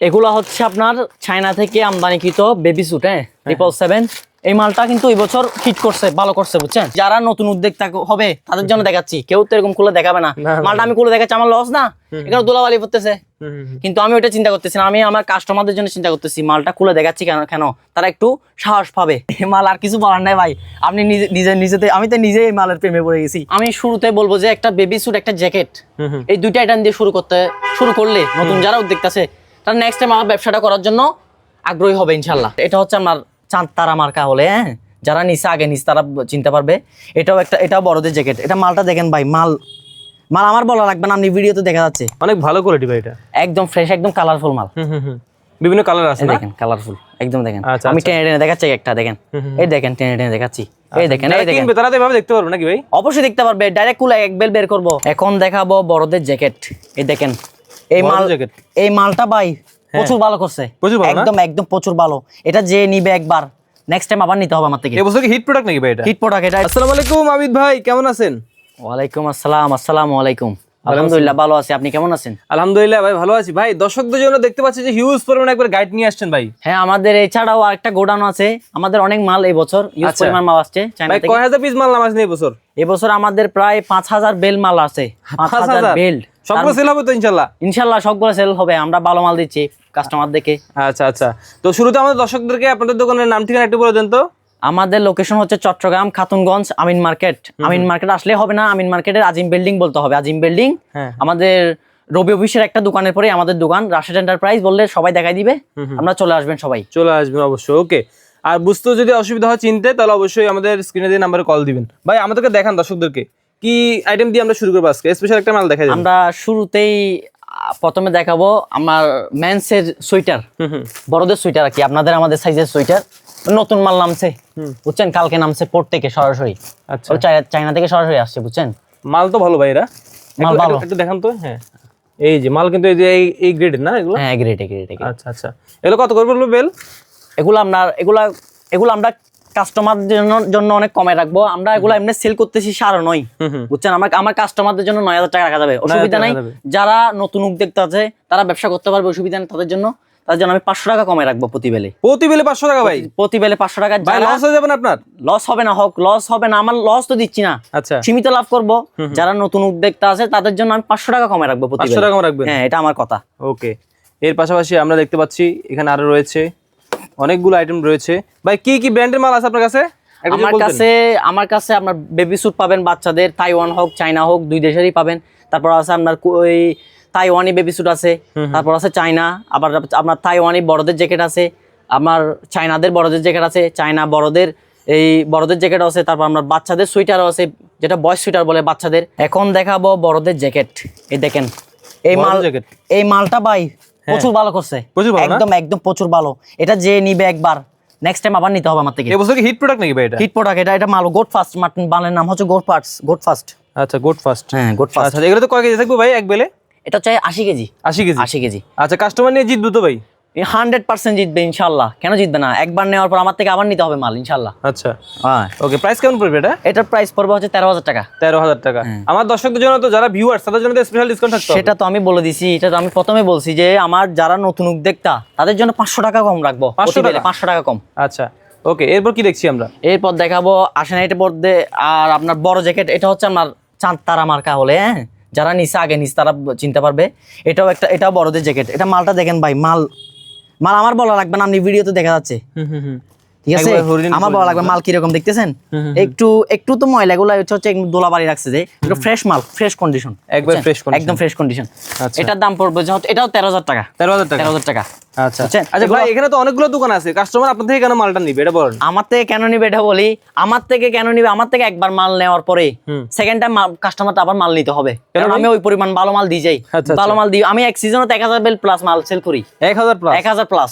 এগুলা হচ্ছে আপনার চায়না থেকে আমদানিকৃত বেবি স্যুট হ্যাঁ? ট্রিপল সেভেন এই মালটা কিন্তু এই বছর হিট করছে ভালো করছে বুঝছেন? যারা নতুন উদ্যোক্তা হবে তাদের জন্য দেখাচ্ছি। কেউ তো এরকম খুলে দেখাবে না। মালটা আমি খুলে দেখাচ্ছি আমার লস না। এখানে দোলাবালি পড়তেছে কিন্তু আমি ওটা চিন্তা করতেছি না আমি আমার কাস্টমারদের জন্য চিন্তা করতেছি মালটা খুলে দেখাচ্ছি কেন কেন? তারা একটু সাহস পাবে। এই মাল আর কিছু বলার নাই ভাই। আপনি নিজে নিজে নিজেতে আমি তো নিজেই মালের প্রেমে পড়ে গেছি। আমি শুরুতে বলব যে একটা বেবি স্যুট একটা জ্যাকেট এই দুইটা আইটেম দিয়ে শুরু করতে শুরু করলে নতুন যারা উদ্যোক্তা আছে তারা নেক্সট টাইম আমার ব্যবসাটা করার জন্য আগ্রহী হবে ইনশাল্লাহ। এটা হচ্ছে আমার চাঁদ তারা মার্কা হলে হ্যাঁ? যারা নিচে আগে নিচে তারা চিনতে পারবে। এটাও একটা এটাও বড়দের জ্যাকেট এটা মালটা দেখেন ভাই মাল মাল আমার বলা লাগবে না আপনি ভিডিওতে দেখা যাচ্ছে। অনেক ভালো কোয়ালিটি ভাই এটা। একদম ফ্রেশ একদম কালারফুল মাল। বিভিন্ন কালার আছে দেখেন কালারফুল একদম দেখেন। আচ্ছা, আমি আচ্ছা। টেনে টেনে দেখাচ্ছি একটা দেখেন। এই দেখেন টেনে টেনে দেখাচ্ছি। এই দেখেন এই দেখেন। তারা তো দেখতে পারবে নাকি ভাই? অবশ্যই দেখতে পারবে ডাইরেক্ট কুলা এক বেল বের করব। এখন দেখাবো বড়দের জ্যাকেট এই দেখেন এই মাল এই মালটা ভাই প্রচুর ভালো করছে। প্রচুর ভালো না? একদম একদম প্রচুর ভালো। এটা যে নিবে একবার নেক্সট টাইম আবার নিতে হবে আমার থেকে। এবছর কি হিট প্রোডাক্ট নাকি ভাই এটা? হিট প্রোডাক্ট এটা আসসালামু আলাইকুম আবিদ ভাই কেমন আছেন? ওয়ালাইকুম আসসালাম আসসালামু আলাইকুম। আলহামদুলিল্লাহ ভালো আছি। আপনি কেমন আছেন? আলহামদুলিল্লাহ ভাই ভালো আছি। ভাই দর্শকদের জন্য দেখতে পাচ্ছি যে হিউজ পরিমাণে একবার গাইড নিয়ে আসছেন ভাই। হ্যাঁ আমাদের এছাড়াও আরেকটা গোডাউন আছে। আমাদের অনেক মাল এই বছর ইউজ আচ্ছা। পরিমাণ মাল আসছে চায়না থেকে। কয় হাজার পিস মাল নামাজ নেই এবছর এবছর আমাদের প্রায় পাঁচ হাজার বেল মাল আছে। পাঁচ পাঁচ হাজার হাজার? বেল্ট। সবগুলো সেল হবে তো ইনশাল্লাহ? ইনশাল্লাহ সবগুলো সেল হবে আমরা ভালো মাল দিচ্ছি কাস্টমার দেখে। আচ্ছা আচ্ছা। তো শুরুতে আমাদের দর্শকদেরকে আপনাদের দোকানের নাম ঠিকানা একটু বলে দেন তো। আমাদের লোকেশন হচ্ছে চট্টগ্রাম খাতুনগঞ্জ আমিন মার্কেট। আমিন মার্কেট আসলে হবে না আমিন মার্কেটের আজিম বিল্ডিং বলতে হবে। আজিম বিল্ডিং হ্যাঁ আমাদের রবি অফিসের একটা দোকানের পরে আমাদের দোকান। রাশেদ এন্টারপ্রাইজ বললে সবাই দেখাই দিবে। আমরা চলে আসবেন সবাই। চলে আসবেন অবশ্যই ওকে আর বুঝতেও যদি অসুবিধা হয় চিনতে তাহলে অবশ্যই আমাদের স্ক্রিনে দিয়ে নাম্বারে কল দিবেন। ভাই আমাদেরকে দেখান দর্শকদেরকে। কি আইটেম দিয়ে আমরা শুরু করব আজকে? স্পেশাল একটা মাল দেখা আমরা শুরুতেই প্রথমে দেখাবো আমার মেন্সের সোয়েটার। বড়দের সোয়েটার আর কি আপনাদের আমাদের সাইজের সোয়েটার। নতুন মাল নামছে বুঝছেন? কালকে নামছে পোর্ট থেকে সরাসরি। আচ্ছা। চায়না- থেকে সরাসরি আসছে বুঝছেন? মাল তো ভালো ভাই এরা মাল ভালো। একটু- দেখান তো হ্যাঁ। এই যে মাল কিন্তু এই যে এই- গ্রেডের না এগুলো? হ্যাঁ গ্রেট গ্রেট আচ্ছা আচ্ছা। এগুলো কত করে বলব বেল? এগুলো আপনার এগুলা এগুলো আমরা কাস্টমারদের জন্য অনেক কমে রাখব। আমরা এগুলো এমনি সেল করতেছি সারও নয়। বুঝছেন? আমার আমার কাস্টমারদের জন্য নয় হাজার টাকা রাখা যাবে। অসুবিধা নাই। যারা নতুন উদ্যোক্তা আছে তারা ব্যবসা করতে পারবে অসুবিধা নেই তাদের জন্য। তার জন্য আমি পাঁচশো টাকা কমে রাখব প্রতি বেলে প্রতি বেলে পাঁচশো টাকা ভাই? প্রতি বেলে পাঁচশো টাকা। লস হয়ে যাবে না আপনার? লস হবে না হোক লস হবে না। আমার লস তো দিচ্ছি না। আচ্ছা। সীমিত লাভ করব। যারা নতুন উদ্যোক্তা আছে তাদের জন্য আমি পাঁচশো টাকা কমে রাখব পাঁচশো। টাকা রাখবেন? হ্যাঁ এটা আমার কথা। ওকে। এর পাশাপাশি আমরা দেখতে পাচ্ছি এখানে আরও রয়েছে অনেকগুলো আইটেম রয়েছে। ভাই কি কি ব্র্যান্ডের মাল আছে আপনার কাছে? আমার কাছে আমার কাছে আপনার বেবি স্যুট পাবেন বাচ্চাদের তাইওয়ান হোক চাইনা হোক দুই দেশেরই পাবেন। তারপর আছে আপনার ওই তাইওয়ানি বেবি স্যুট আছে। তারপর আছে চাইনা আবার আপনার তাইওয়ানি বড়দের জ্যাকেট আছে। আমার চাইনাদের বড়দের জ্যাকেট আছে চাইনা বড়দের এই বড়দের জ্যাকেট আছে। তারপর আপনার বাচ্চাদের সোয়েটারও আছে যেটা বয়স সোয়েটার বলে বাচ্চাদের। এখন দেখাবো বড়দের জ্যাকেট এই দেখেন এই মাল জ্যাকেট? এই মালটা ভাই প্রচুর ভালো করছে। প্রচুর ভালো একদম একদম প্রচুর ভালো। এটা যে নিবে একবার নেক্সট টাইম আবার নিতে হবে আমার থেকে। এবছর কি হিট প্রোডাক্ট নাকি ভাই এটা? হিট প্রোডাক্ট এটা এটা মালো গোট ফাস্ট মাটন বানের নাম হচ্ছে গোট ফাস্ট গোট ফাস্ট আচ্ছা গুড ফাস্ট হ্যাঁ গোট ফাস্ট আচ্ছা এগুলো তো কয় কেজি থাকবে ভাই এক বেলে? এটা চাই আশি কেজি। আশি কেজি। আশি কেজি। আচ্ছা কাস্টমার নিয়ে জিতবো তো ভাই। হান্ড্রেড পার্সেন্ট জিতবে ইনশাল্লাহ কেন জিতবে না? একবার নেওয়ার পর আমার থেকে আবার নিতে হবে মাল ইনশাল্লাহ আচ্ছা। হ্যাঁ। ওকে প্রাইস কেমন পড়বে এটা? এটার প্রাইস পড়বে হচ্ছে তেরো হাজার টাকা। তেরো হাজার টাকা। আমার দর্শকদের জন্য তো যারা ভিউয়ার্স তাদের জন্য স্পেশাল ডিসকাউন্ট থাকতো সেটা তো আমি বলে দিছি এটা তো আমি প্রথমে বলছি যে আমার যারা নতুন উদ্যোক্তা তাদের জন্য পাঁচশো টাকা কম রাখব। 500 প্রতি বেলে টাকা? পাঁচশো টাকা কম। আচ্ছা। ওকে এরপর কি দেখছি আমরা? এরপর দেখাবো আশেনাইটের মধ্যে আর আপনার বড় জ্যাকেট এটা হচ্ছে আমার চাঁদ তারা মার্কা হলে হ্যাঁ? যারা নিচে আগে নিচে তারা চিনতে পারবে। এটাও একটা এটাও বড়দের জ্যাকেট এটা মালটা দেখেন ভাই মাল মাল আমার বলা লাগবে না আপনি ভিডিওতে দেখা যাচ্ছে। ঠিক আছে? আমার বলা লাগবে মাল কীরকম দেখতেছেন? একটু একটু তো ময়লাগুলো হচ্ছে হচ্ছে একটু দোলা বাড়ি রাখছে যে। একটু ফ্রেশ মাল ফ্রেশ কন্ডিশন একদম ফ্রেশ condition। একদম ফ্রেশ কন্ডিশন। এটার দাম পড়বে এটাও তেরো হাজার টাকা। তেরো হাজার টাকা? তেরো হাজার টাকা। আচ্ছা। আচ্ছা ভাই এখানে তো অনেকগুলো দোকান আছে। কাস্টমার আপনার থেকে কেন মালটা নিবে? এটা বলেন। আমার থেকে কেন নিবে এটা বলি? আমার থেকে কেন নিবে? আমার থেকে একবার মাল নেওয়ার পরে সেকেন্ড টাইম কাস্টমার আবার মাল নিতে হবে। কারণ আমি ওই পরিমাণ ভালো মাল দিয়ে যাই। আচ্ছা, ভালো মাল দিই আমি এক সিজনে এক হাজার বেল প্লাস মাল সেল করি। এক হাজার প্লাস এক হাজার প্লাস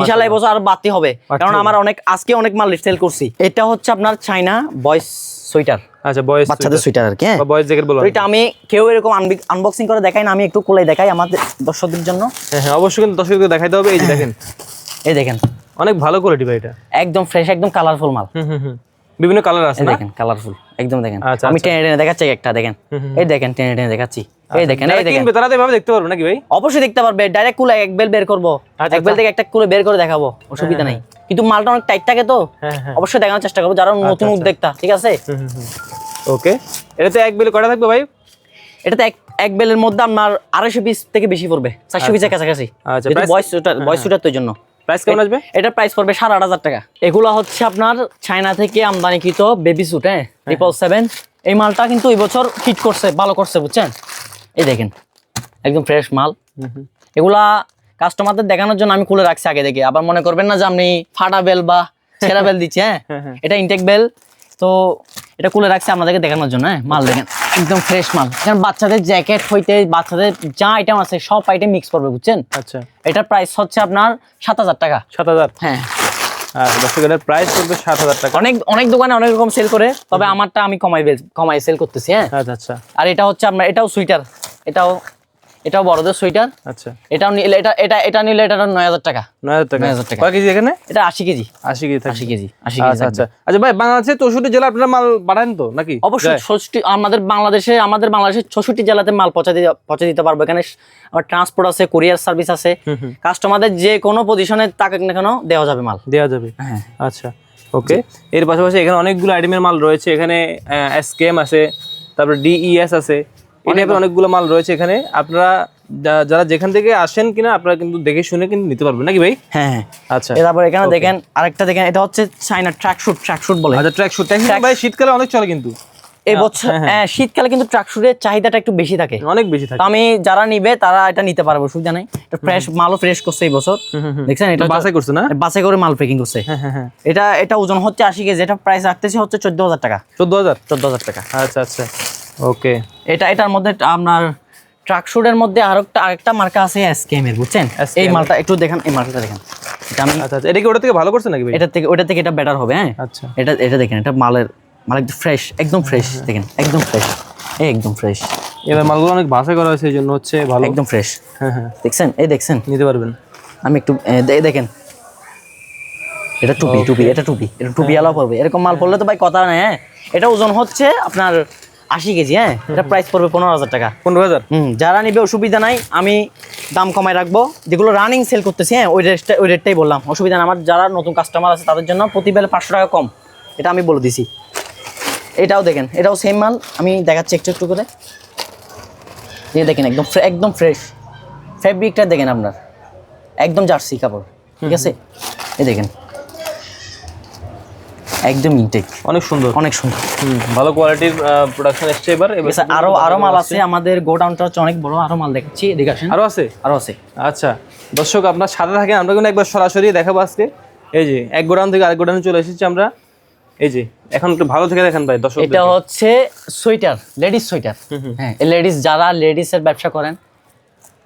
ইনশাল্লাহ আরও বাড়তি হবে। কারণ আমার অনেক আজকে অনেক মাল সেল করছি। এটা হচ্ছে আপনার চাইনা বয়েস সোয়েটার। আচ্ছা বাচ্চাদের সোয়েটার। আর কি হ্যাঁ। জ্যাকেট বলো এটা আমি কেউ এরকম আনবক্সিং করে দেখাই না আমি একটু কোলে দেখাই আমাদের দর্শকদের জন্য। হ্যাঁ হ্যাঁ অবশ্যই কিন্তু দর্শকদের দেখাইতে হবে এই যে দেখেন। এই দেখেন। অনেক ভালো কোয়ালিটি ভাই এটা। একদম ফ্রেশ একদম কালারফুল মাল। হুম হুম বিভিন্ন কালার আছে দেখেন কালারফুল একদম দেখেন। আচ্ছা, আমি আচ্ছা। টেনে টেনে দেখাচ্ছি একটা দেখেন। এই দেখেন টেনে টেনে দেখাচ্ছি। এই দেখেন এই দেখেন। তারা এভাবে দেখতে পারবে নাকি ভাই? অবশ্যই দেখতে পারবে ডাইরেক্ট খুলে এক বেল বের করব। আচ্ছা, এক বেল থেকে একটা কুলে বের করে দেখাবো অসুবিধা নেই। কিন্তু মালটা অনেক টাইট থাকে তো। হ্যাঁ হ্যাঁ। অবশ্যই দেখানোর চেষ্টা করব যারা নতুন উদ্যোক্তা ঠিক আছে? ওকে এটাতে এক বিল কটা থাকবে ভাই? এটাতে এক এক বেলের মধ্যে আপনার আড়াইশো পিস থেকে বেশি পড়বে চারশো পিসের কাছাকাছি। আচ্ছা, price- বয়স বয়স সুটার তো জন্য। প্রাইস কেমন আসবে? এটার প্রাইস পড়বে সাড়ে আট হাজার টাকা। এগুলো হচ্ছে আপনার চায়না থেকে আমদানিকৃত বেবি স্যুট হ্যাঁ? ট্রিপল সেভেন এই মালটা কিন্তু এই বছর হিট করছে ভালো করছে বুঝছেন? এই দেখেন একদম ফ্রেশ মাল। এগুলা কাস্টমারদের দেখানোর জন্য আমি খুলে রাখছি আগে থেকে আবার মনে করবেন না যে আপনি ফাটা বেল বা ছেঁড়া বেল দিচ্ছি হ্যাঁ? এটা ইনটেক বেল। তো এটা খুলে রাখছি আপনাদেরকে দেখানোর জন্য হ্যাঁ? মাল দেখেন একদম ফ্রেশ মাল। কারণ বাচ্চাদের জ্যাকেট হইতে বাচ্চাদের যা আইটেম আছে সব আইটেম মিক্স করবে বুঝছেন? আচ্ছা। এটার প্রাইস হচ্ছে আপনার সাত হাজার টাকা। সাত হাজার? হ্যাঁ। আর দর্শক প্রাইস পড়বে সাত হাজার টাকা। অনেক অনেক দোকানে অনেক রকম সেল করে তবে আমারটা আমি কমাই কমাই সেল করতেছি হ্যাঁ? আচ্ছা আচ্ছা। আর এটা হচ্ছে আপনার এটাও সুইটার এটাও এটাও বড়দের সোয়েটার। আচ্ছা। এটাও নিলে এটা এটা এটা নিলে এটা নয় হাজার টাকা। নয় হাজার টাকা? 9,000 টাকা। কয় কেজি এখানে? এটা আশি কেজি। আশি কেজি আশি কেজি আশি কেজি আচ্ছা আচ্ছা। আচ্ছা ভাই বাংলাদেশে চৌষট্টি জেলা আপনারা মাল পাঠান তো নাকি? অবশ্যই? ষষ্ঠী আমাদের বাংলাদেশে আমাদের বাংলাদেশের ছষট্টি জেলাতে মাল পৌঁছে দিতে পৌঁছে দিতে পারব। এখানে আমার ট্রান্সপোর্ট আছে কুরিয়ার সার্ভিস আছে। কাস্টমারদের যে কোনো পজিশনে তাকে না কেন দেওয়া যাবে মাল। দেওয়া যাবে। হ্যাঁ। আচ্ছা ওকে। এর পাশাপাশি এখানে অনেকগুলো আইটেমের মাল রয়েছে। এখানে এসকেএম আছে তারপর ডিইএস আছে। এই টাইপের অনেকগুলো মাল রয়েছে এখানে। আপনারা যারা যেখান থেকে আসেন কিনা আপনারা কিন্তু দেখে শুনে কিন্তু নিতে পারবেন। নাকি ভাই? হ্যাঁ হ্যাঁ। আচ্ছা। তারপর এখানে দেখেন আরেকটা দেখেন এটা হচ্ছে China track suit track suit বলে। আচ্ছা ট্র্যাক শুট ভাই শীতকালে অনেক চলে কিন্তু। এই বছর হ্যাঁ, শীতকালে কিন্তু ট্রাক শুটের চাহিদাটা একটু বেশি থাকে। অনেক বেশি থাকে। আমি যারা নিবে তারা এটা নিতে পারব অসুবিধা নাই। এটা ফ্রেশ মালও ফ্রেশ করছে এই বছর। দেখছেন এটা বাসাই করছে না? বাসে করে মাল প্যাকিং করছে। হ্যাঁ হ্যাঁ হ্যাঁ। এটা এটা ওজন হচ্ছে আশি কেজি এটা প্রাইস রাখতেছে হচ্ছে চোদ্দ হাজার টাকা। চোদ্দ হাজার? চোদ্দ হাজার টাকা। আচ্ছা আচ্ছা। ওকে। এটা এটার মধ্যে আপনার ট্রাক শুটের মধ্যে আরেকটা আরেকটা মার্কা আছে এসকেএম এর বুঝছেন? এই মালটা একটু দেখেন এই মালটা দেখেন। এটা আমি আচ্ছা আচ্ছা এটা কি ওটা থেকে ভালো করছে নাকি ভাই? এটা থেকে ওটা থেকে এটা বেটার হবে হ্যাঁ? আচ্ছা। এটা এটা দেখেন এটা মালের মাল একদম ফ্রেশ একদম ফ্রেশ দেখেন একদম ফ্রেশ এই একদম ফ্রেশ এবার মালগুলো অনেক বাসাই করা হয়েছে এই জন্য হচ্ছে ভালো। একদম ফ্রেশ হ্যাঁ হ্যাঁ। দেখছেন? এই দেখছেন? নিতে পারবেন। আমি একটু এ, দে- দেখেন। এটা টুপি টুপি এটা টুপি এটা টুপি আলাও পড়বে এরকম মাল পড়লে তো ভাই কথা নেই হ্যাঁ? এটা ওজন হচ্ছে আপনার আশি কেজি হ্যাঁ? এটা প্রাইস পড়বে পনেরো হাজার টাকা। পনেরো হাজার? হুম যারা নিবে অসুবিধা নাই আমি দাম কমায় রাখব। যেগুলো রানিং সেল করতেছি হ্যাঁ ওই রেটটা ওই রেটটাই বললাম। অসুবিধা না আমার যারা নতুন কাস্টমার আছে তাদের জন্য প্রতি বেলে পাঁচশো টাকা কম। এটা আমি বলে দিছি। এটাও দেখেন এটাও সেম মাল। আমি দেখাচ্ছি একটু একটু করে। এই দেখেন একদম একদম ফ্রেশ ফ্যাব্রিকটা দেখেন আপনার। একদম জার্সি কাপড় ঠিক আছে? এই দেখেন। একদম ইনটেক অনেক সুন্দর। অনেক সুন্দর। ভালো কোয়ালিটির প্রোডাকশন এসছে এবার এছাড়া আরও আরও মাল আছে আমাদের গোডাউনটা হচ্ছে অনেক বড় আরও মাল দেখাচ্ছি এদিকে আসেন। আরও আছে? আরও আছে। আচ্ছা দর্শক আপনার সাথে থাকেন আমরা কিন্তু একবার সরাসরি দেখাবো আজকে। এই যে এক গোডাউন থেকে আরেক গোডাউনে চলে এসেছি আমরা। এই যে এখন একটু ভালো থেকে দেখেন ভাই দর্শক এটা হচ্ছে সোয়েটার লেডিস সোয়েটার। হ্যাঁ লেডিস যারা লেডিসের ব্যবসা করেন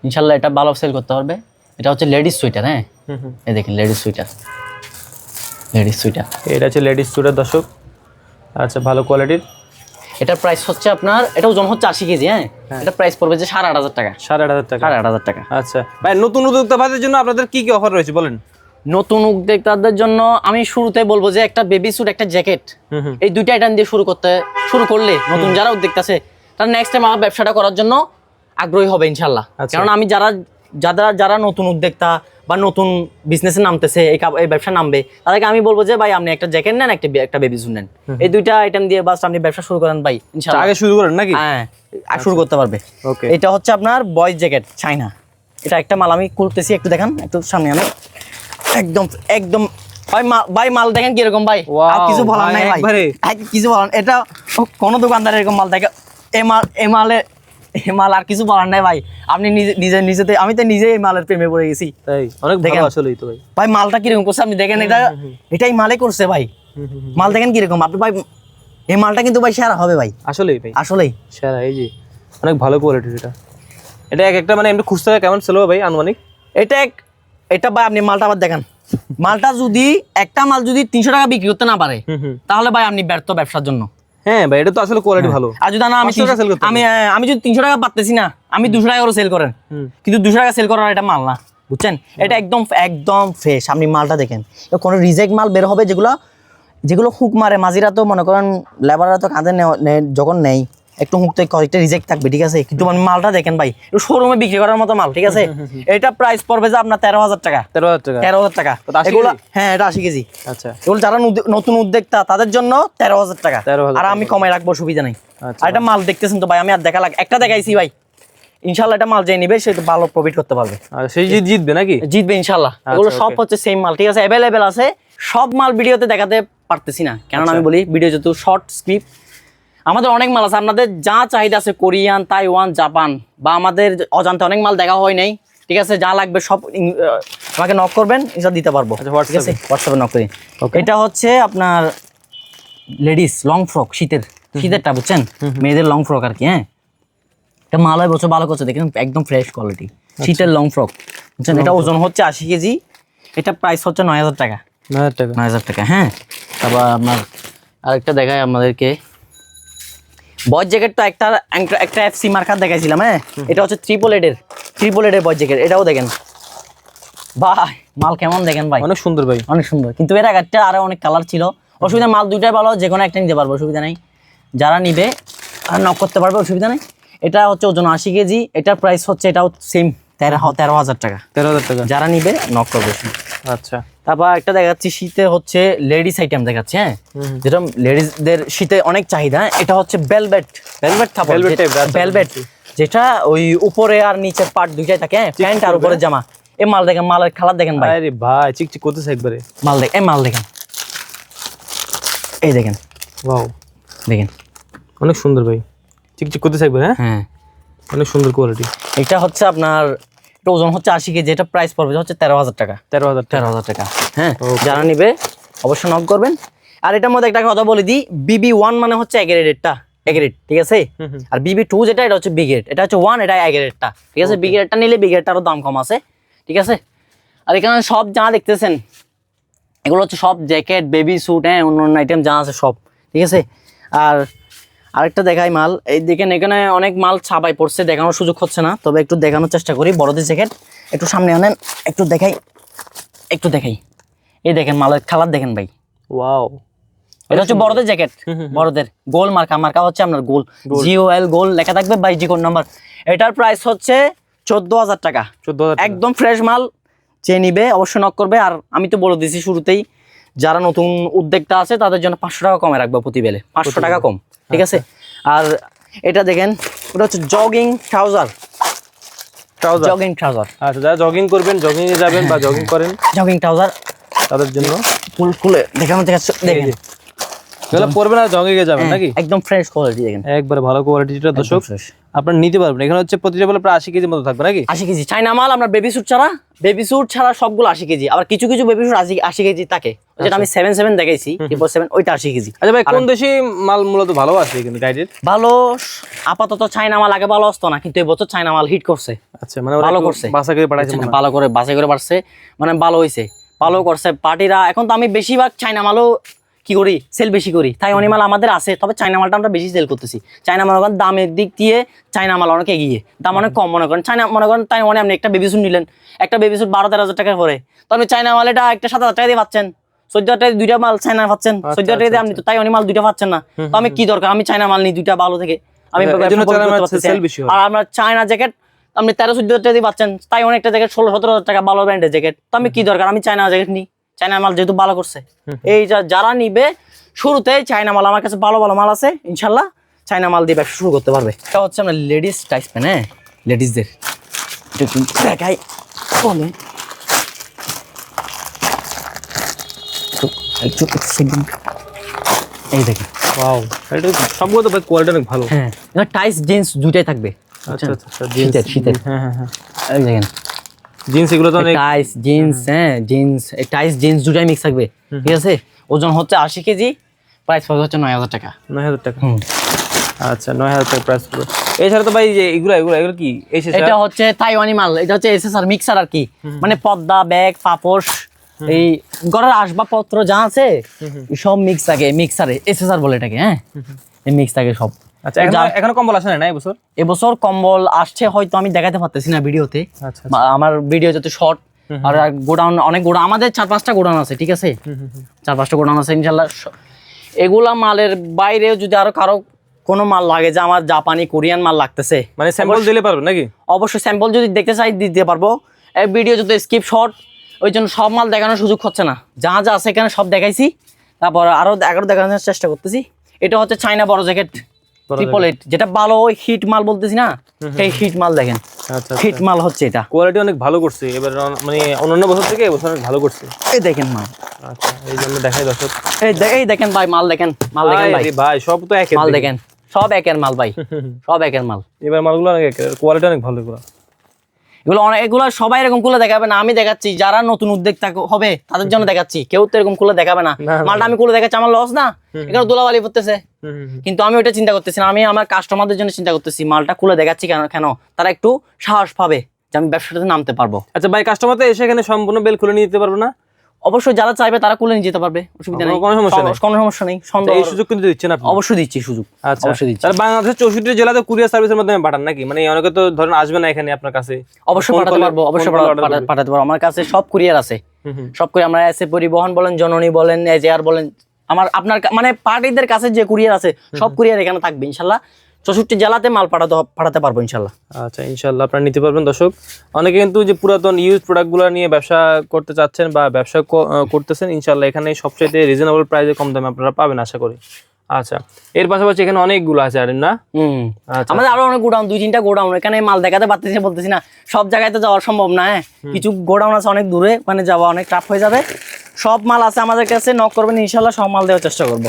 ইনশাল্লাহ এটা ভালো সেল করতে পারবে। এটা হচ্ছে লেডিস সোয়েটার হ্যাঁ? এই দেখেন লেডিস সোয়েটার। লেডিস সোয়েটার এটা হচ্ছে লেডিস স্টুডের দর্শক। আচ্ছা ভালো কোয়ালিটির। এটার প্রাইস হচ্ছে আপনার এটা ওজন হচ্ছে আশি কেজি হ্যাঁ? এটা প্রাইস পড়বে যে সাড়ে আট হাজার টাকা। সাড়ে আট হাজার টাকা। সাড়ে আট হাজার টাকা। আচ্ছা ভাই নতুন উদ্যোক্তা ভাইদের জন্য আপনাদের কি কি অফার রয়েছে বলেন? নতুন উদ্যোক্তাদের জন্য আমি শুরুতে বলব যে একটা বেবি স্যুট একটা জ্যাকেট এই দুইটা আইটেম দিয়ে শুরু করতে শুরু করলে নতুন যারা উদ্যোক্তা আছে তারা নেক্সট টাইম আমার ব্যবসাটা করার জন্য আগ্রহী হবে ইনশাল্লাহ আচ্ছা। কারণ আমি যারা যারা যারা নতুন উদ্যোক্তা বা নতুন বিজনেসে নামতেছে এই এই ব্যবসা নামবে তাদেরকে আমি বলব যে ভাই আপনি একটা জ্যাকেট নেন একটা একটা বেবি স্যুট নেন। এই দুইটা আইটেম দিয়ে বাস আপনি ব্যবসা শুরু করেন ভাই ইনশাল্লাহ আগে শুরু করেন নাকি? হ্যাঁ শুরু করতে পারবে। ওকে এটা হচ্ছে আপনার বয়েজ জ্যাকেট চাইনা এটা একটা মাল আমি করতেছি একটু দেখান একটু সামনে আমি একদম একদম ভাই মাল ভাই মাল দেখেন কীরকম ভাই। আর কিছু বলার নাই ভাই। কিছু বলার এটা কোনো দোকানদার এরকম মাল দেখে এ মাল এ মালে এ মাল আর কিছু বলার নাই ভাই। আপনি নিজে নিজে নিজেতে আমি তো নিজে এই মালের প্রেমে পড়ে গেছি। তাই অনেক দেখেন। আসলেই তো ভাই। ভাই মালটা কীরকম করছে আপনি দেখেন এটা এটাই মালে করছে ভাই। মাল দেখেন কীরকম। আপনি ভাই এই মালটা কিন্তু ভাই সেরা হবে ভাই। আসলেই ভাই। আসলেই। সেরা এই যে অনেক ভালো কোয়ালিটির এটা। এটা এক একটা মানে এমনি খুচরা কেমন ছিল ভাই আনুমানিক? এটা এক এটা ভাই আপনি মালটা আবার দেখান। মালটা যদি একটা মাল যদি তিনশো টাকা বিক্রি করতে না পারে তাহলে ভাই আপনি ব্যর্থ ব্যবসার জন্য। হ্যাঁ ভাই এটা তো আসলে কোয়ালিটি ভালো। আর যদি না আমি টাকা sell করতে আমি আমি যদি তিনশো টাকা পারতেছি না আমি দুশো টাকা করে সেল করেন। কিন্তু দুশো টাকা সেল করার এটা মাল না বুঝছেন? এটা একদম একদম ফ্রেশ আপনি মালটা দেখেন। কোনো রিজেক্ট মাল বের হবে যেগুলো যেগুলো হুক মারে। মাঝিরা তো মনে করেন লেবাররা তো কাঁধে নেয় যখন নেই একটু মুক্ত কয়েকটা রিজেক্ট থাকবে ঠিক আছে? কিন্তু মানে মালটা দেখেন ভাই শোরুমে বিক্রি করার মতো মাল ঠিক আছে? এটা প্রাইস পড়বে যে আপনার তেরো হাজার টাকা। তেরো হাজার টাকা। তেরো হাজার টাকা। এগুলো হ্যাঁ এটা আশি কেজি। আচ্ছা। এগুলো যারা নতুন উদ্যোক্তা তাদের জন্য তেরো হাজার টাকা। 13,000 আর আমি কমাই রাখব সুবিধা নেই। আচ্ছা। আর এটা মাল দেখতেছেন তো ভাই আমি আর দেখা লাগ একটা দেখাইছি ভাই। ইনশাল্লাহ এটা মাল যে নিবে সে ভালো প্রফিট করতে পারবে। সেই জিত জিতবে নাকি? জিতবে ইনশাল্লাহ এগুলো সব হচ্ছে সেম মাল ঠিক আছে? অ্যাভেলেবেল আছে। সব মাল ভিডিওতে দেখাতে পারতেছি না। কেননা আচ্ছা। আমি বলি ভিডিও যেহেতু শর্ট স্ক্রিপ্ট আমাদের অনেক মাল আছে আপনাদের যা চাহিদা আছে কোরিয়ান তাইওয়ান জাপান বা আমাদের অজান্তে অনেক মাল দেখা হয় নাই ঠিক আছে? যা লাগবে সব আমাকে নক করবেন এটা দিতে পারব আচ্ছা, ঠিক আছে? হোয়াটসঅ্যাপে নক করি. এটা হচ্ছে আপনার লেডিস লং ফ্রক শীতের শীতেরটা বুঝছেন? মেয়েদের লং ফ্রক আর কি হ্যাঁ? এটা মালয় বছর ভালো করছে দেখেন একদম ফ্রেশ কোয়ালিটি আচ্ছা। শীতের লং ফ্রক বুঝছেন? এটা ওজন হচ্ছে আশি কেজি এটা প্রাইস হচ্ছে নয় হাজার টাকা। নয় হাজার টাকা। নয় হাজার টাকা হ্যাঁ? তারপর আপনার আরেকটা দেখায় আমাদেরকে বয় জ্যাকেট তো একটা একটা- এফসি মার্কার দেখাইছিলাম হ্যাঁ? এটা হচ্ছে ট্রিপল এডের ট্রিপল এডের বয় জ্যাকেট এটাও দেখেন। ভাই মাল কেমন দেখেন ভাই? অনেক সুন্দর ভাই। অনেক সুন্দর। কিন্তু এর আগেরটা আরও অনেক কালার ছিল। অসুবিধা মাল দুইটাই ভালো যে কোনো একটা নিতে পারব অসুবিধা নেই। যারা নিবে আর নক করতে পারবে অসুবিধা নেই। এটা হচ্ছে ওজন আশি কেজি এটার প্রাইস হচ্ছে এটাও সেম তেরো তেরো হাজার টাকা। তেরো হাজার টাকা। যারা নিবে নক করবে। আচ্ছা। তারপর একটা দেখাচ্ছি শীতে হচ্ছে লেডিস আইটেম দেখাচ্ছি হ্যাঁ? যেটা লেডিসদের শীতে অনেক চাহিদা এটা হচ্ছে বেলভেট বেলভেট type, আচ্ছা, বেলভেট যেটা ওই উপরে আর নিচের পার্ট দুইটাই থাকে প্যান্ট আর উপরে জামা। এই মাল দেখেন মালের কালার দেখেন ভাই। আরে ভাই চিকচিক করতেছে একবারে। মাল দেখ এই মাল দেখেন। এই দেখেন। ওয়াও দেখেন। অনেক সুন্দর ভাই। চিকচিক করতেছে একবারে হ্যাঁ? হ্যাঁ। অনেক সুন্দর কোয়ালিটি এটা হচ্ছে আপনার এটা ওজন হচ্ছে আশি কেজি এটা প্রাইস পড়বে হচ্ছে তেরো হাজার টাকা। তেরো হাজার তেরো হাজার টাকা হ্যাঁ? যারা নিবে অবশ্যই নক করবেন। আর এটার মধ্যে একটা কথা বলে দিই বিবি ওয়ান মানে হচ্ছে এগ্রেডেডটা এগ্রেড ঠিক আছে? আর বিবি টু যেটা এটা হচ্ছে বিগ্রেড এটা হচ্ছে ওয়ান এটা এগ্রেডটা ঠিক আছে? বিগ্রেডটা নিলে বিগ্রেডটারও দাম কম আছে ঠিক আছে? আর এখানে সব যা দেখতেছেন এগুলো হচ্ছে সব জ্যাকেট বেবি স্যুট হ্যাঁ অন্য অন্য আইটেম যা আছে সব ঠিক আছে? আর আরেকটা দেখাই মাল। এই দেখেন এখানে অনেক মাল ছাপাই পড়ছে দেখানোর সুযোগ হচ্ছে না। তবে একটু দেখানোর চেষ্টা করি। বড়দের জ্যাকেট একটু সামনে আনেন একটু দেখাই একটু দেখাই। এই দেখেন মালের কালার দেখেন ভাই। ওয়াও। এটা হচ্ছে বড়দের জ্যাকেট বড়দের। গোল মার্কা মার্কা হচ্ছে আপনার গোল। জিও এল গোল লেখা থাকবে বাই জি কোড নাম্বার এটার প্রাইস হচ্ছে চোদ্দ হাজার টাকা। একদম ফ্রেশ মাল। যে নিবে অবশ্যই নক করবে। আর আমি তো বলে দিয়েছি শুরুতেই যারা নতুন উদ্যোক্তা আছে তাদের জন্য পাঁচশো টাকা কমে রাখব প্রতি বেলে। পাঁচশো টাকা কম ঠিক আছে? আর এটা দেখেন ওটা হচ্ছে jogging trouser trouser jogging trouser আচ্ছা যারা জগিং করবেন জগিং এ যাবেন বা জগিং করেন জগিং ট্রাউজার তাদের জন্য। ফুল খুলে দেখানো দেখাচ্ছে দেখেন। এগুলো পরবেন আর জগিং এ যাবেন নাকি? একদম ফ্রেশ কোয়ালিটি দেখেন। একবারে ভালো কোয়ালিটিটা দর্শক। আপনারা নিতে পারবেন। এখানে হচ্ছে প্রতিটা বলে প্রায় আশি কেজির মতো থাকবে নাকি? আশি কেজি। চাইনা মাল আপনার বেবি স্যুট ছাড়া বেবি স্যুট ছাড়া সবগুলো আশি কেজি। আবার কিছু কিছু বেবি স্যুট আশি আশি কেজি থাকে। যেটা আমি সেভেন সেভেন দেখাইছি ট্রিপল সেভেন ওইটা আশি কেজি। আচ্ছা ভাই কোন দেশি মাল মূলত ভালো আছে কিন্তু গাইডের ভালো আপাতত চাইনা মাল আগে ভালো আসতো না কিন্তু এবছর চাইনা মাল হিট করছে। আচ্ছা মানে ভালো করছে। বাসা করে পাঠাইছে মনে ভালো করে বাছাই করে পারছে মানে ভালো হয়েছে ভালো করছে। পার্টিরা এখন তো আমি বেশিরভাগ চাইনা মালও কি করি? সেল বেশি করি। তাই অনেক মাল আমাদের আছে তবে চাইনা মালটা আমরা বেশি সেল করতেছি। চাইনা মাল করেন দামের দিক দিয়ে চাইনা মাল অনেক এগিয়ে। দাম অনেক কম মনে করেন। চাইনা মনে করেন তাই মানে আপনি একটা বেবি স্যুট নিলেন। একটা বেবি স্যুট বারো তেরো হাজার টাকার পরে। তো আপনি চাইনা মাল এটা একটা সাত হাজার টাকা দিয়ে পাচ্ছেন। চোদ্দ হাজার টাকা দুইটা মাল চাইনা পাচ্ছেন। চোদ্দ হাজার টাকা দিয়ে আপনি তো তাই অনেক মাল দুইটা পাচ্ছেন না। তো আমি কি দরকার? আমি চাইনা মাল নিই দুইটা ভালো থেকে। আমি চায়না। আর আমার চায়না জ্যাকেট আপনি তেরো চোদ্দ হাজার টাকা দিয়ে পাচ্ছেন। তাই অনেকটা জ্যাকেট ষোলো সতেরো হাজার টাকা ভালো ব্র্যান্ডের জ্যাকেট তো আমি কি দরকার? আমি চায়না জ্যাকেট নিই। চায়না মাল যেহেতু ভালো করছে। এই যারা নিবে শুরুতেই চায়না মাল আমার কাছে ভালো ভালো মাল আছে ইনশাল্লাহ চায়না মাল দিয়ে ব্যবসা শুরু করতে পারবে। এটা হচ্ছে আমরা লেডিস টাইস প্যান হ্যাঁ? লেডিসদের দেখাই। বলে। এই দেখেন। ওয়াও এটা সবগুলো তো কোয়ালিটি অনেক ভালো। হ্যাঁ টাইস জিন্স দুইটাই থাকবে। আচ্ছা আচ্ছা আচ্ছা শীতের শীতের। হ্যাঁ হ্যাঁ হ্যাঁ। এই দেখেন। জিন্স এগুলো তো অনেক টাইস জিন্স হ্যাঁ জিন্স এই টাইস জিন্স দুটাই মিক্স থাকবে ঠিক আছে? ওজন হচ্ছে আশি কেজি প্রাইস পড়বে হচ্ছে নয় হাজার টাকা। নয় হাজার টাকা। আচ্ছা নয় হাজার টাকা প্রাইস পড়বে। এছাড়া তো ভাই যে এগুলো এগুলো এগুলো কি? এটা হচ্ছে তাইওয়ানি মাল এটা হচ্ছে এসএসআর মিক্সার আর কি। মানে পদ্মা ব্যাগ পাপোশ এই ঘরের আসবাবপত্র যা আছে সব মিক্স থাকে মিক্সারে এসএসআর বলে এটাকে হ্যাঁ? এই মিক্স থাকে সব। আচ্ছা এখনও কম্বল আসে না এবছর? এবছর কম্বল আসছে হয়তো আমি দেখাতে পারতেছি না ভিডিওতে। আচ্ছা আমার ভিডিও যত শর্ট আর গোডাউন অনেক গোডাউন আমাদের চার পাঁচটা গোডাউন আছে ঠিক আছে? চার পাঁচটা গোডাউন আছে ইনশাল্লাহ। এগুলা মালের বাইরে যদি আরও কারও কোনো মাল লাগে যে আমার জাপানি কোরিয়ান মাল লাগতেছে মানে স্যাম্পল দিলে পারবেন নাকি? অবশ্যই স্যাম্পল যদি দেখতে চাই দিতে পারব। এই ভিডিও যদি স্কিপ শর্ট ওই জন্য সব মাল দেখানোর সুযোগ হচ্ছে না। যা যা আছে এখানে সব দেখাইছি। তারপর আরও এগারো দেখানোর চেষ্টা করতেছি। এটা হচ্ছে চাইনা বড় জ্যাকেট ট্রিপল এইট যেটা ভালো ওই হিট মাল বলতেছি না? সেই হিট মাল দেখেন। আচ্ছা হিট মাল হচ্ছে এটা। কোয়ালিটি অনেক ভালো করছে। এবার মানে অন্যান্য বছর থেকে এবছর অনেক ভালো করছে। এই দেখেন মাল। আচ্ছা এই জন্য দেখাই দর্শক। এই এই দেখেন ভাই মাল দেখেন মাল দেখেন ভাই। ভাই সব তো একের মাল দেখেন সব একের মাল ভাই। সব একের মাল। এবার মালগুলো অনেক কোয়ালিটি অনেক ভালো এগুলো। এগুলো অনেক এগুলো সবাই এরকম খুলে দেখাবে না আমি দেখাচ্ছি। যারা নতুন উদ্যোক্তা হবে তাদের জন্য দেখাচ্ছি। কেউ তো এরকম খুলে দেখাবে না, মালটা আমি খুলে দেখাচ্ছি আমার লস না। এখানে দোলাবালি পড়তেছে কিন্তু আমি ওটা চিন্তা করতেছি না আমি আমার কাস্টমারদের জন্য চিন্তা করতেছি মালটা খুলে দেখাচ্ছি কেন কেন? তারা একটু সাহস পাবে যে আমি ব্যবসাটাতে নামতে পারব। আচ্ছা ভাই কাস্টমার তো এসে এখানে সম্পূর্ণ বেল খুলে নিয়ে যেতে পারবে না? অবশ্যই যারা চাইবে তারা খুলে নিয়ে যেতে পারবে অসুবিধা নেই। কোনো সমস্যা নেই। কোনো সমস্যা নেই সন্দেহ এই সুযোগ কিন্তু দিচ্ছেন আপনি? অবশ্যই দিচ্ছি সুযোগ আচ্ছা অবশ্যই দিচ্ছি। তাহলে বাংলাদেশের চৌষট্টি জেলাতে কুরিয়ার সার্ভিসের মাধ্যমে পাঠান নাকি? মানে অনেকে তো ধরেন আসবে না এখানে আপনার কাছে। অবশ্যই পাঠাতে পারব অবশ্যই। পাঠাতে পারব। আমার কাছে সব কুরিয়ার আছে। সব করে আমরা এসে পরিবহন বলেন জননী বলেন এজেআর বলেন আমার আপনার মানে পার্টিদের কাছে যে কুরিয়ার আছে সব কুরিয়ার এখানে থাকবে ইনশাল্লাহ। চৌষট্টি জেলাতে মাল পাঠাতে পাঠাতে পারব ইনশাল্লাহ। আচ্ছা ইনশাল্লাহ আপনারা নিতে পারবেন। দর্শক অনেকে কিন্তু যে পুরাতন ইউজ প্রোডাক্টগুলো নিয়ে ব্যবসা করতে চাচ্ছেন বা ব্যবসা করতেছেন ইনশাল্লাহ এখানে সবচাইতে রিজনেবল প্রাইসে কম দামে আপনারা পাবেন আশা করি। আচ্ছা এর পাশাপাশি এখানে অনেকগুলো আছে আর না? আচ্ছা। আমাদের আরও অনেক গোডাউন দুই তিনটা গোডাউন এখানে মাল দেখাতে পারতেছি বলতেছি না সব জায়গায় তো যাওয়া সম্ভব না হ্যাঁ? কিছু গোডাউন আছে অনেক দূরে ওখানে যাওয়া অনেক টাফ হয়ে যাবে। সব মাল আছে আমাদের কাছে নক করবেন ইনশাল্লাহ সব মাল দেওয়ার চেষ্টা করব।